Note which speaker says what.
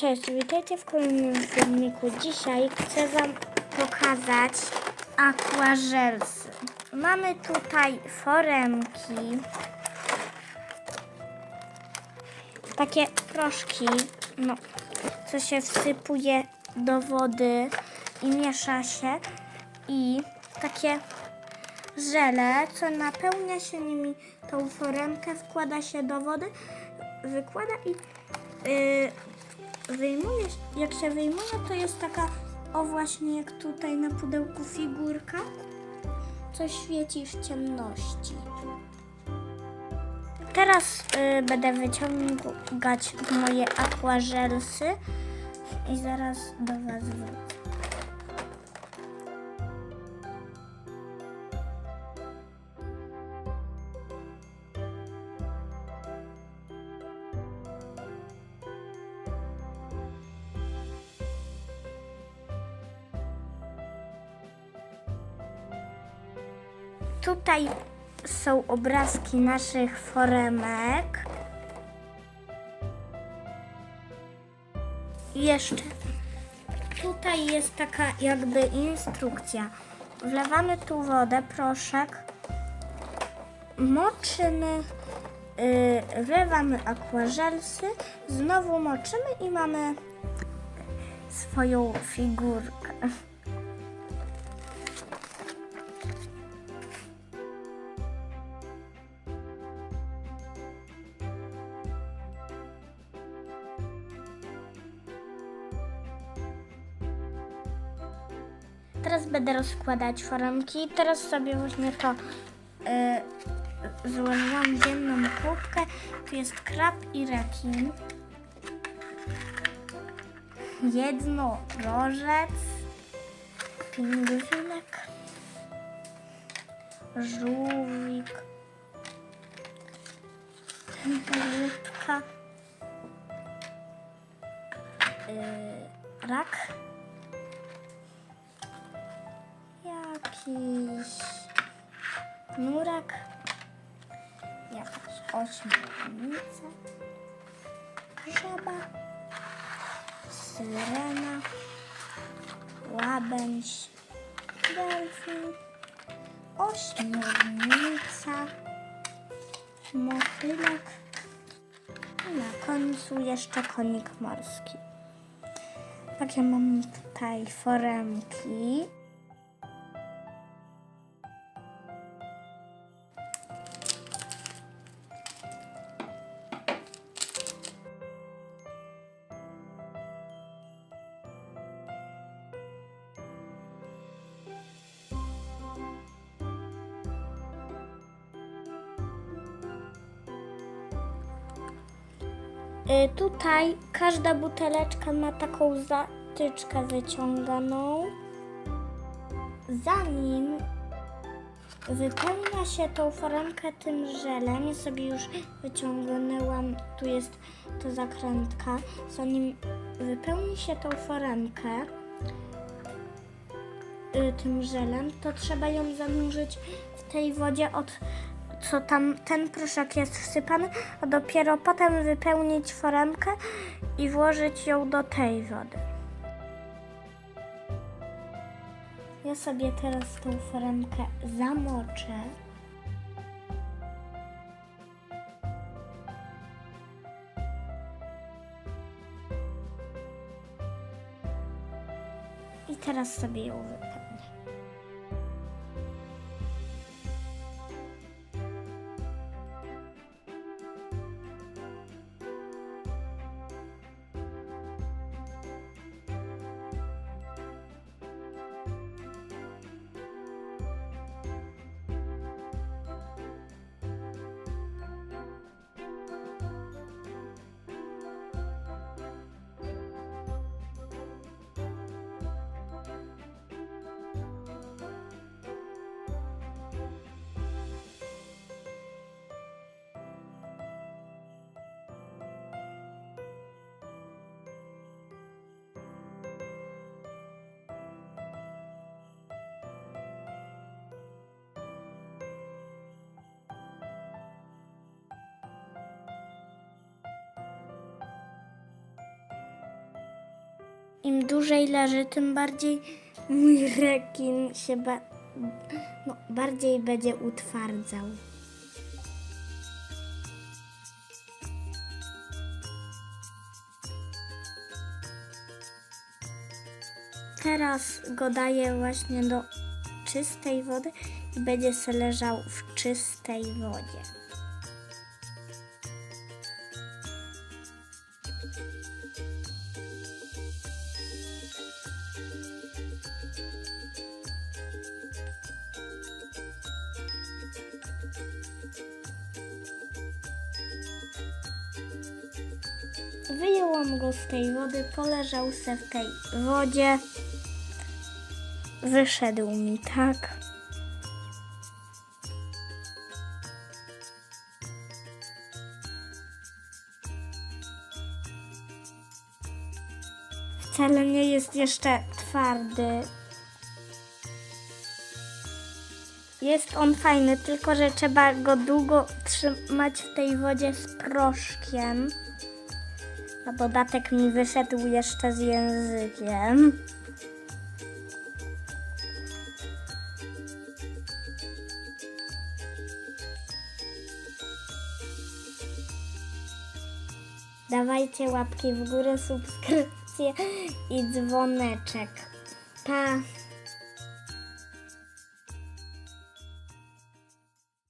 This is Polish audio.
Speaker 1: Cześć, witajcie w kolejnym filmiku. Dzisiaj chcę Wam pokazać aquażelsy. Mamy tutaj foremki, takie proszki, no, co się wsypuje do wody i miesza się i takie żele, co napełnia się nimi tą foremkę, wkłada się do wody, wykłada i yy, wyjmuje, jak się wyjmuje, to jest taka, o właśnie jak tutaj na pudełku figurka, co świeci w ciemności. Teraz y, będę wyciągać moje aquażelsy i zaraz do Was wrócę. Tutaj są obrazki naszych foremek. Jeszcze tutaj jest taka jakby instrukcja. Wlewamy tu wodę, proszek, moczymy, yy, wlewamy aquażelsy, znowu moczymy i mamy swoją figurkę. Teraz będę rozkładać foremki. Teraz sobie właśnie to y, złożyłam w jedną kubkę. Tu jest krab i rekin. Jednorożec. Pingwinek. Żółwik. Rybka. Y, rak. Jakiś nurak, jakaś ośmiornica, żaba, syrena, łabędź, delfin, ośmiornica, motylek. I na końcu jeszcze konik morski. Takie mam tutaj foremki. Tutaj każda buteleczka ma taką zatyczkę wyciąganą. Zanim wypełnia się tą foremkę tym żelem, ja sobie już wyciągnęłam, tu jest ta zakrętka. Zanim wypełni się tą foremkę y, tym żelem, to trzeba ją zanurzyć w tej wodzie od co tam ten proszek jest wsypany, a dopiero potem wypełnić foremkę i włożyć ją do tej wody. Ja sobie teraz tą foremkę zamoczę. I teraz sobie ją wypełnię. Im dłużej leży, tym bardziej mój rekin się ba- no, bardziej będzie utwardzał. Teraz go daję właśnie do czystej wody i będzie se leżał w czystej wodzie. Wyjęłam go z tej wody, poleżał se w tej wodzie. Wyszedł mi tak. Wcale nie jest jeszcze twardy. Jest on fajny, tylko że trzeba go długo trzymać w tej wodzie z proszkiem. A dodatek mi wyszedł jeszcze z językiem. Dawajcie łapki w górę, subskrypcje i dzwoneczek. Pa!